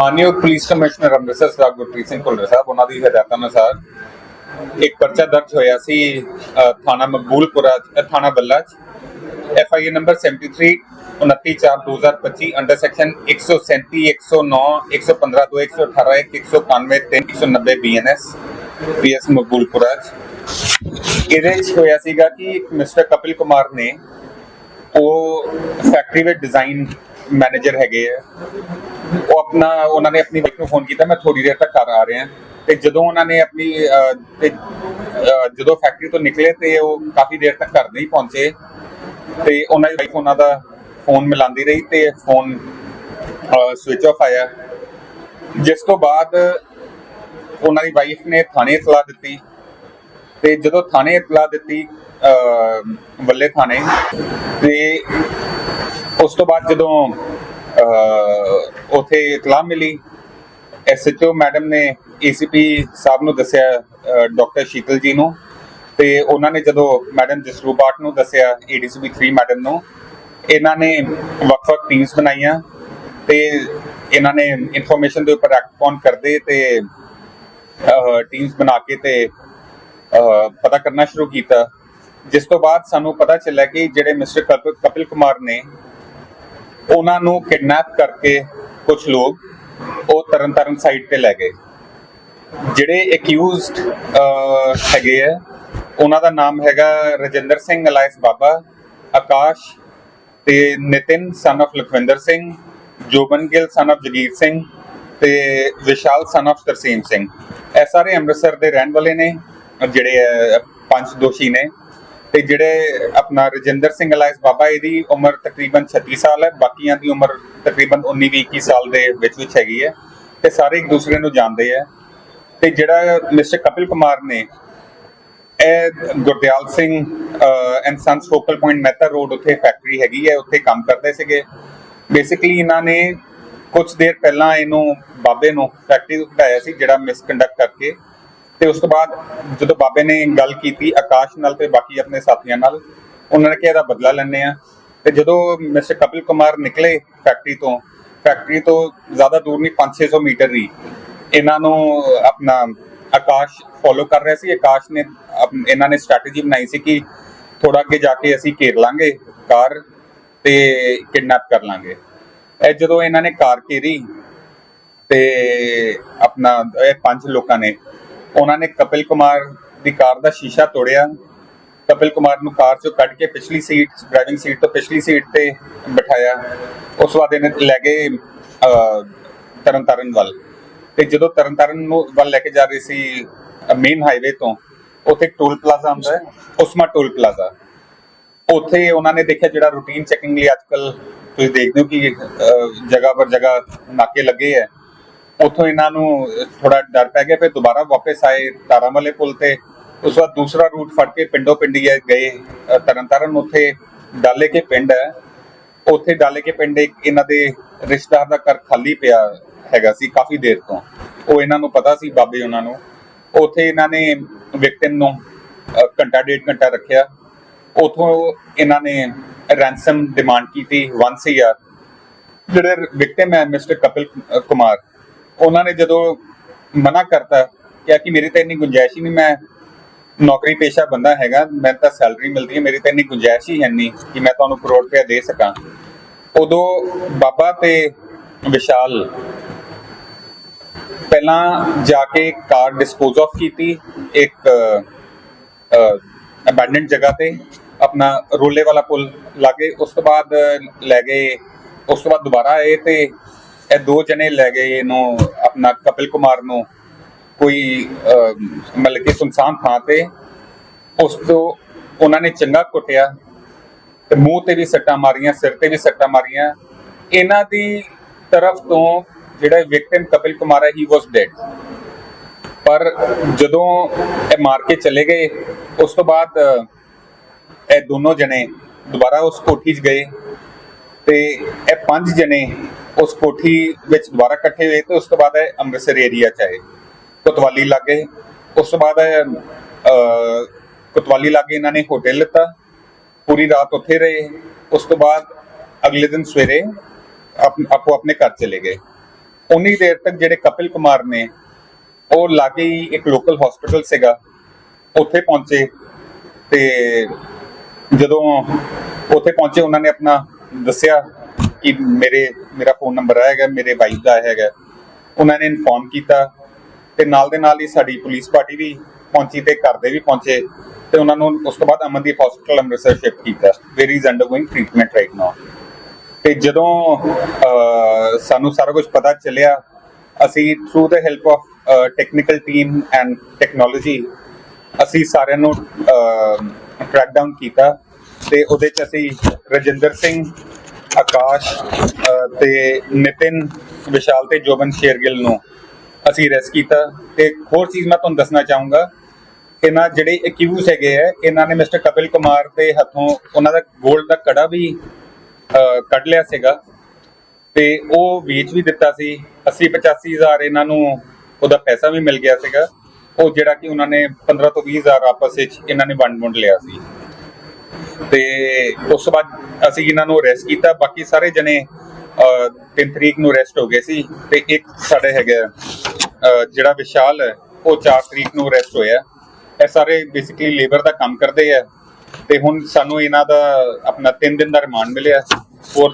ਮਾਨਯੋਗ police commissioner Amritsar Sardar Gurpreet Singh Bhullar Sahib, ਉਹਨਾਂ ਦੀ ਹਦਾਇਤਾਂ ਅਨੁਸਾਰ ਇੱਕ ਪਰਚਾ ਦਰਜ ਹੋਇਆ ਸੀ ਥਾਣਾ ਮਕਬੂਲਪੁਰਾ ਥਾਣਾ ਬੱਲਾ ਚ। F I number 73 29/4/2025 under section 137 109 115 2 118 191 3 190 BNS PS Maqboolpura ਚ। ਇਹਦੇ ਚ ਹੋਇਆ ਸੀਗਾ ਕਿ ਮਿਸਟਰ ਕਪਿਲ ਕੁਮਾਰ ਨੇ ਉਹ ਫੈਕਟਰੀ ਵਿੱਚ ਡਿਜ਼ਾਈਨ ਮੈਨੇਜਰ ਹੈਗੇ ਆ। ਉਹ ਆਪਣਾ, ਉਹਨਾਂ ਨੇ ਆਪਣੀ ਵਾਈਫ ਨੂੰ ਫੋਨ ਕੀਤਾ, ਮੈਂ ਥੋੜੀ ਦੇਰ ਤੱਕ ਘਰ ਆ ਰਿਹਾ। ਤੇ ਜਦੋਂ ਉਹਨਾਂ ਨੇ ਆਪਣੀ ਤੇ ਜਦੋਂ ਫੈਕਟਰੀ ਤੋਂ ਨਿਕਲੇ ਤੇ ਉਹ ਕਾਫੀ ਦੇਰ ਤੱਕ ਘਰ ਨਹੀਂ ਪਹੁੰਚੇ। ਤੇ ਉਹਨਾਂ ਦੀ ਵਾਈਫ ਉਹਨਾਂ ਦਾ ਫੋਨ ਮਿਲਾਉਂਦੀ ਰਹੀ ਤੇ ਫੋਨ ਸਵਿਚ ਆਫ ਆਇਆ। ਜਿਸ ਤੋਂ ਬਾਅਦ ਉਹਨਾਂ ਦੀ ਵਾਈਫ ਨੇ ਥਾਣੇ ਇਤਲਾਹ ਦਿੱਤੀ। ਤੇ ਜਦੋਂ ਥਾਣੇ ਇਤਲਾਹ ਦਿੱਤੀ ਵੱਲੇ ਥਾਣੇ, ਤੇ ਉਸ ਤੋਂ ਬਾਅਦ ਜਦੋਂ ਅਹ, ਉਥੇ ਇਤਲਾਹ ਮਿਲੀ ਐਸਐਚਓ ਮੈਡਮ ਨੇ ਏਸੀਪੀ ਸਾਹਿਬ ਨੂੰ ਦੱਸਿਆ ਡਾਕਟਰ ਸ਼ੀਤਲ ਜੀ ਨੂੰ ਤੇ ਉਹਨਾਂ ਨੇ ਜਦੋਂ ਮੈਡਮ ਜਸਰੂਪਾਟ ਨੂੰ ਦੱਸਿਆ ਏਡੀਸੀਪੀ 3 ਮੈਡਮ ਨੂੰ ਇਹਨਾਂ ਨੇ ਵੱਖ-ਵੱਖ ਟੀਮਸ ਬਣਾਈਆਂ ਤੇ ਇਹਨਾਂ ਨੇ ਇਨਫੋਰਮੇਸ਼ਨ ਦੇ ਉੱਪਰ ਐਕਟ ਔਨ ਕਰਦੇ ਤੇ ਟੀਮਸ ਬਣਾ ਕੇ ਤੇ ਪਤਾ ਕਰਨਾ ਸ਼ੁਰੂ ਕੀਤਾ। ਜਿਸ ਤੋਂ ਬਾਅਦ ਸਾਨੂੰ ਪਤਾ ਚੱਲਿਆ ਕਿ ਜਿਹੜੇ ਮਿਸਟਰ ਕਪਿਲ ਕਪਿਲ ਕੁਮਾਰ ਨੇ ਉਹਨਾਂ ਨੂੰ ਕਿਡਨੈਪ ਕਰਕੇ ਕੁਝ ਲੋਕ ਉਹ ਤਰਨਤਾਰਨ ਸਾਈਡ ਤੇ ਲੈ ਗਏ। ਜਿਹੜੇ ਅਕਿਊਜ਼ਡ ਹੈਗੇ ਆ, ਉਹਨਾਂ ਦਾ ਨਾਮ ਹੈਗਾ ਰਜਿੰਦਰ ਸਿੰਘ ਅਲਾਇਸ ਬਾਬਾ, ਆਕਾਸ਼ ਤੇ ਨਿਤਿਨ ਸਨ of Lakhwinder Singh, Joban Gill son of Jagir Singh ਤੇ ਵਿਸ਼ਾਲ ਸਨ of ਤਰਸੀਮ ਸਿੰਘ। ਇਹ ਸਾਰੇ ਅੰਮ੍ਰਿਤਸਰ ਦੇ ਰਹਿਣ ਵਾਲੇ ਨੇ, ਜਿਹੜੇ ਪੰਜ ਦੋਸ਼ੀ ਨੇ। ਤੇ ਜਿਹੜੇ ਆਪਣਾ ਰਜਿੰਦਰ ਸਿੰਘ ਅਲਾਇਸ ਬਾਬਾ, ਇਹਦੀ ਉਮਰ ਤਕਰੀਬਨ 36 ਸਾਲ ਹੈ, ਬਾਕੀਆਂ ਦੀ ਉਮਰ ਤਕਰੀਬਨ 19 21 ਸਾਲ ਦੇ ਵਿੱਚ ਵਿੱਚ ਹੈਗੀ ਹੈ ਤੇ ਸਾਰੇ ਇੱਕ ਦੂਸਰੇ ਨੂੰ ਜਾਣਦੇ ਆ ਤੇ ਜਿਹੜਾ ਮਿਸਟਰ ਕਪਿਲ ਕੁਮਾਰ ਨੇ, ਇਹ Gurdial Singh and sons focal point matter road ਉੱਥੇ ਫੈਕਟਰੀ ਹੈਗੀ ਹੈ, ਉੱਥੇ ਕੰਮ ਕਰਦੇ ਸੀਗੇ। ਬੇਸਿਕਲੀ ਇਹਨਾਂ ਨੇ ਕੁਝ ਦੇਰ ਪਹਿਲਾਂ ਇਹਨੂੰ ਬਾਬੇ ਨੂੰ ਫੈਕਟਰੀ ਤੋਂ ਘਟਾਇਆ ਸੀ, ਜਿਹੜਾ ਮਿਸਕੰਡਕਟ ਕਰਕੇ ਤੇ ਉਸ ਤੋਂ ਬਾਅਦ ਜਦੋਂ ਬਾਬੇ ਨੇ ਗੱਲ ਕੀਤੀ ਆਕਾਸ਼ ਨਾਲ ਤੇ ਬਾਕੀ ਆਪਣੇ ਸਾਥੀਆਂ ਨਾਲ, ਉਹਨਾਂ ਨੇ ਕਿਹਾ ਇਹਦਾ ਬਦਲਾ ਲੈਣੇ ਆ ਤੇ ਜਦੋਂ ਮਿਸਟਰ ਕਪਿਲ ਕੁਮਾਰ ਨਿਕਲੇ ਫੈਕਟਰੀ ਤੋਂ ਫੈਕਟਰੀ ਤੋਂ ਜ਼ਿਆਦਾ ਦੂਰ ਨਹੀਂ 5-600 ਮੀਟਰ ਹੀ ਇਹਨਾਂ ਨੂੰ ਆਪਣਾ ਆਕਾਸ਼ ਫੋਲੋ ਕਰ ਰਿਹਾ ਸੀ। ਆਕਾਸ਼ ਨੇ ਇਹਨਾਂ ਨੇ ਸਟ੍ਰੈਟਜੀ ਬਣਾਈ ਸੀ ਕਿ ਥੋੜਾ ਅੱਗੇ ਜਾ ਕੇ ਅਸੀਂ ਘੇਰ ਲਾਂਗੇ ਕਾਰ ਤੇ ਕਿਡਨੈਪ ਕਰ ਲਾਂਗੇ। ਇਹ ਜਦੋਂ ਇਹਨਾਂ ਨੇ ਕਾਰ ਘੇਰੀ ਤੇ ਆਪਣਾ, ਇਹ ਪੰਜ ਲੋਕਾਂ ਨੇ ਉਹਨਾਂ ਨੇ ਕਪਿਲ ਕੁਮਾਰ ਦੀ ਕਾਰ ਦਾ ਸ਼ੀਸ਼ਾ ਤੋੜਿਆ। ਕਪਿਲ ਕੁਮਾਰ ਨੂੰ ਕਾਰ ਚੋਂ ਕੱਢ ਕੇ ਪਿਛਲੀ ਸੀਟ ਡਰਾਈਵਿੰਗ ਸੀਟ ਤੋਂ ਪਿਛਲੀ ਸੀਟ ਤੇ ਬਿਠਾਇਆ। ਉਸ ਤੋਂ ਬਾਅਦ ਇਹਨੇ ਲੈ ਗਏ ਤਰਨਤਾਰਨ ਵੱਲ। ਤੇ ਜਦੋਂ ਤਰਨਤਾਰਨ ਨੂੰ ਵੱਲ ਲੈ ਕੇ ਜਾ ਰਹੇ ਸੀ ਮੇਨ ਹਾਈਵੇ ਤੋਂ, ਉੱਥੇ ਟੋਲ ਪਲਾਜ਼ਾ ਆਉਂਦਾ ਹੈ, ਉਸਮਾ ਟੋਲ ਪਲਾਜ਼ਾ ਉੱਥੇ ਉਹਨਾਂ ਨੇ ਦੇਖਿਆ ਜਿਹੜਾ ਰੂਟੀਨ ਚੈਕਿੰਗ ਲਈ ਅੱਜਕੱਲ ਤੁਸੀਂ ਦੇਖਦੇ ਹੋ ਕਿ ਜਗ੍ਹਾ ਪਰ ਜਗ੍ਹਾ ਨਾਕੇ ਲੱਗੇ ਹੈ। ਉੱਥੋਂ ਇਹਨਾਂ ਨੂੰ ਥੋੜਾ ਡਰ ਪੈ ਗਿਆ, ਫਿਰ ਦੁਬਾਰਾ ਵਾਪਸ ਆਏ ਤਾਰਾਂ ਪੁਲ ਤੇ। ਉਸ ਤੋਂ ਦੂਸਰਾ ਰੂਟ ਫੜ ਕੇ ਪਿੰਡੋਂ ਪਿੰਡੀ ਗਏ ਤਰਨਤਾਰਨ। ਉੱਥੇ ਡਾਲੇ ਕੇ ਪਿੰਡ ਹੈ। ਉੱਥੇ ਡਾਲੇ ਕੇ ਪਿੰਡ ਇੱਕ ਇਹਨਾਂ ਦੇ ਰਿਸ਼ਤੇਦਾਰ ਦਾ ਘਰ ਖਾਲੀ ਪਿਆ ਹੈਗਾ ਸੀ ਕਾਫੀ ਦੇਰ ਤੋਂ। ਉਹ ਇਹਨਾਂ ਨੂੰ ਪਤਾ ਸੀ, ਬਾਬੇ ਉਹਨਾਂ ਨੂੰ। ਉੱਥੇ ਇਹਨਾਂ ਨੇ ਵਿਕਟਿਮ ਨੂੰ ਘੰਟਾ, ਡੇਢ ਘੰਟਾ ਰੱਖਿਆ। ਉਥੋਂ ਇਹਨਾਂ ਨੇ ਰੈਂਸਮ ਡਿਮਾਂਡ ਕੀਤੀ 1 ਸੀਆਰ ਜਿਹੜੇ ਵਿਕਟਿਮ ਹੈ ਮਿਸਟਰ ਕਪਿਲ ਕੁਮਾਰ ਉਹਨਾਂ ਨੇ ਜਦੋਂ ਮਨਾ ਕਰਤਾ, ਕਿਹਾ ਕਿ ਮੇਰੀ ਤਾਂ ਇੰਨੀ ਗੁੰਜਾਇਸ਼ ਹੀ ਨਹੀਂ, ਮੈਂ ਨੌਕਰੀ ਪੇਸ਼ਾ ਬੰਦਾ ਹੈਗਾ ਮੈਂ ਤਾਂ ਸੈਲਰੀ ਮਿਲਦੀ ਹੈ, ਮੇਰੀ ਤਾਂ ਇੰਨੀ ਗੁੰਜਾਇਸ਼ ਹੀ ਹੈ ਨਹੀਂ ਕਿ ਮੈਂ ਤੁਹਾਨੂੰ ਕਰੋੜ ਰੁਪਇਆ ਦੇ ਸਕਾਂ। ਉਦੋਂ ਬਾਬਾ ਤੇ ਵਿਸ਼ਾਲ ਪਹਿਲਾਂ ਜਾ ਕੇ ਕਾਰ ਡਿਸਪੋਜ਼ ਆਫ ਕੀਤੀ, ਇੱਕ ਅਬੈਂਡਨਡ ਜਗ੍ਹਾ ਤੇ, ਆਪਣਾ ਰੋਲੇ ਵਾਲਾ ਪੁਲ ਲਾਗੇ, ਉਸ ਤੋਂ ਬਾਅਦ ਲੈ ਗਏ, ਉਸ ਤੋਂ ਬਾਅਦ ਦੁਬਾਰਾ ਆਏ ਤੇ ਇਹ ਦੋ ਜਣੇ ਲੈ ਗਏ ਇਹਨੂੰ, ਆਪਣਾ ਕਪਿਲ ਕੁਮਾਰ ਨੂੰ। ਕੋਈ ਮਤਲਬ ਕਿ ਸੁਨਸਾਨ ਥਾਂ ਤੇ। ਉਸ ਤੋਂ ਉਹਨਾਂ ਨੇ ਚੰਗਾ ਕੁੱਟਿਆ ਤੇ ਮੂੰਹ ਤੇ ਵੀ ਸੱਟਾਂ ਮਾਰੀਆਂ, ਸਿਰ ਤੇ ਵੀ ਸੱਟਾਂ ਮਾਰੀਆਂ। ਇਹਨਾਂ ਦੀ ਤਰਫ ਤੋਂ ਜਿਹੜਾ ਵਿਕਟਿਮ ਕਪਿਲ ਕੁਮਾਰ ਹੈ ਹੀ ਵਾਸ ਡੈਡ ਪਰ ਜਦੋਂ ਇਹ ਮਾਰ ਕੇ ਚਲੇ ਗਏ, ਉਸ ਤੋਂ ਬਾਅਦ, ਇਹ ਦੋਨੋਂ ਜਣੇ ਦੁਬਾਰਾ ਉਸ ਕੋਠੀ 'ਚ ਗਏ ਤੇ ਇਹ ਪੰਜ ਜਣੇ ਉਸ ਕੋਠੀ ਵਿੱਚ ਦੁਬਾਰਾ ਇਕੱਠੇ ਹੋਏ ਤੇ ਉਸ ਤੋਂ ਬਾਅਦ ਇਹ ਅੰਮ੍ਰਿਤਸਰ ਏਰੀਆ 'ਚ ਆਏ। ਕੋਤਵਾਲੀ ਲੱਗੇ। ਉਸ ਤੋਂ ਬਾਅਦ ਇਹ, ਅਹ, ਕੋਤਵਾਲੀ ਲੱਗੇ ਇਹਨਾਂ ਨੇ ਹੋਟਲ ਲਿੱਤਾ। ਪੂਰੀ ਰਾਤ ਉੱਥੇ ਰਹੇ। ਉਸ ਤੋਂ ਬਾਅਦ ਅਗਲੇ ਦਿਨ ਸਵੇਰੇ ਆਪ- ਆਪੋ ਆਪਣੇ ਘਰ ਚਲੇ ਗਏ। ਉਨੀ ਦੇਰ ਤੱਕ ਜਿਹੜੇ ਕਪਿਲ ਕੁਮਾਰ ਨੇ ਉਹ ਲਾਗੇ ਹੀ ਇੱਕ ਲੋਕਲ ਹਸਪੀਟਲ ਸੀਗਾ। ਉੱਥੇ ਪਹੁੰਚੇ ਤੇ ਜਦੋਂ ਉੱਥੇ ਪਹੁੰਚੇ ਉਹਨਾਂ ਨੇ ਆਪਣਾ ਦੱਸਿਆ ਕਿ ਮੇਰੇ, ਮੇਰਾ ਫੋਨ ਨੰਬਰ ਹੈਗਾ, ਮੇਰੇ ਵਾਈਫ ਦਾ ਹੈਗਾ। ਉਹਨਾਂ ਨੇ ਇਨਫੋਰਮ ਕੀਤਾ ਤੇ ਨਾਲ ਦੇ ਨਾਲ ਹੀ ਸਾਡੀ ਪੁਲਿਸ ਪਾਰਟੀ ਵੀ ਪਹੁੰਚੀ ਤੇ ਘਰ ਦੇ ਵੀ ਪਹੁੰਚੇ ਤੇ ਉਹਨਾਂ ਨੂੰ ਉਸ ਤੋਂ ਬਾਅਦ ਅਮਨਦੀਪ ਹਸਪੀਟਲ ਅੰਮ੍ਰਿਤਸਰ ਸ਼ਿਫਟ ਕੀਤਾ। Where is undergoing treatment right now ਤੇ ਜਦੋਂ ਸਾਨੂੰ ਸਾਰਾ ਕੁਝ ਪਤਾ ਚੱਲਿਆ, ਅਸੀਂ through the help of technical team and technology ਅਸੀਂ ਸਾਰਿਆਂ ਨੂੰ ਟਰੈਕ ਡਾਊਨ ਕੀਤਾ ਤੇ ਉਹਦੇ ਚ ਅਸੀਂ ਰਜਿੰਦਰ ਸਿੰਘ ਆਕਾਸ਼ ਅਹ, ਤੇ ਨਿਤਿਨ ਵਿਸ਼ਾਲ ਤੇ ਜੋਬਨ ਸ਼ੇਰਗਿਲ ਨੂੰ ਅਸੀਂ ਅਰੈਸਟ ਕੀਤਾ। ਤੇ ਹੋਰ ਚੀਜ਼ ਮੈਂ ਤੁਹਾਨੂੰ ਦੱਸਣਾ ਚਾਹੂੰਗਾ। ਇਹਨਾਂ ਜਿਹੜੇ ਅਕਿਊਜ਼ ਹੈਗੇ ਆ ਇਹਨਾਂ ਨੇ ਮਿਸਟਰ ਕਪਿਲ ਕੁਮਾਰ ਦੇ ਹੱਥੋਂ ਉਹਨਾਂ ਦਾ 골ਡ ਦਾ ਕੜਾ ਵੀ ਕੱਢ ਲਿਆ ਸੀਗਾ। ਤੇ ਉਹ ਵੇਚ ਵੀ ਦਿੱਤਾ ਸੀ। 80 85000 ਇਹਨਾਂ ਨੂੰ ਉਹਦਾ ਪੈਸਾ ਵੀ ਮਿਲ ਗਿਆ ਸੀਗਾ। ਉਹ ਜਿਹੜਾ ਕਿ ਉਹਨਾਂ ਨੇ 15 ਤੋਂ 20000 ਆਪਸ ਵਿੱਚ ਇਹਨਾਂ ਨੇ ਵੰਡ ਵੰਡ ਲਿਆ ਸੀ। ਤੇ ਉਸ ਤੋਂ ਬਾਅਦ ਅਸੀਂ ਇਹਨਾਂ ਨੂੰ ਅਰੈਸਟ ਕੀਤਾ। ਬਾਕੀ ਸਾਰੇ ਜਣੇ 3 ਤਰੀਕ ਨੂੰ ਅਰੈਸਟ ਹੋ ਗਏ ਸੀ ਤੇ ਇੱਕ ਸਾਡੇ ਹੈਗਾ ਜਿਹੜਾ ਵਿਸ਼ਾਲ ਹੈ, ਉਹ 4 ਤਰੀਕ ਨੂੰ ਅਰੈਸਟ ਹੋਇਆ। ਇਹ ਸਾਰੇ ਬੇਸਿਕਲੀ ਲੇਬਰ ਦਾ ਕੰਮ ਕਰਦੇ ਆ। ਤੇ ਹੁਣ ਸਾਨੂੰ ਇਹਨਾਂ ਦਾ ਆਪਣਾ 3 ਦਿਨ ਦਾ ਰਿਮਾਂਡ ਮਿਲਿਆ। ਔਰ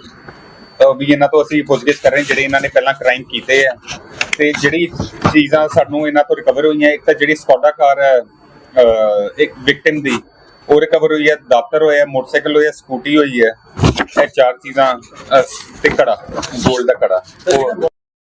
ਵੀ ਇਹਨਾਂ ਤੋਂ ਅਸੀਂ ਪੁੱਛਗਿੱਛ ਕਰ ਰਹੇ ਜਿਹੜੇ ਇਹਨਾਂ ਨੇ ਪਹਿਲਾਂ ਕ੍ਰਾਈਮ ਕੀਤੇ ਆ। ਤੇ ਜਿਹੜੀ ਚੀਜ਼ਾਂ ਸਾਨੂੰ ਇਹਨਾਂ ਤੋਂ ਰਿਕਵਰ ਹੋਈਆਂ, ਇੱਕ ਤਾਂ ਜਿਹੜੀ ਸਕੋਡਾ ਕਾਰ ਹੈ ਇੱਕ ਵਿਕਟਿਮ ਦੀ ਉਹ ਰਿਕਵਰ ਹੋਈ ਹੈ ਦਾਤਰ ਹੋਇਆ ਮੋਟਰਸਾਈਕਲ ਹੋਇਆ ਸਕੂਟੀ ਹੋਈ ਹੈ ਇਹ ਚਾਰ ਚੀਜ਼ਾਂ ਅਹ, ਤੇ ਕੜਾ ਗੋਲਡ ਦਾ ਕੜਾ ਉਹ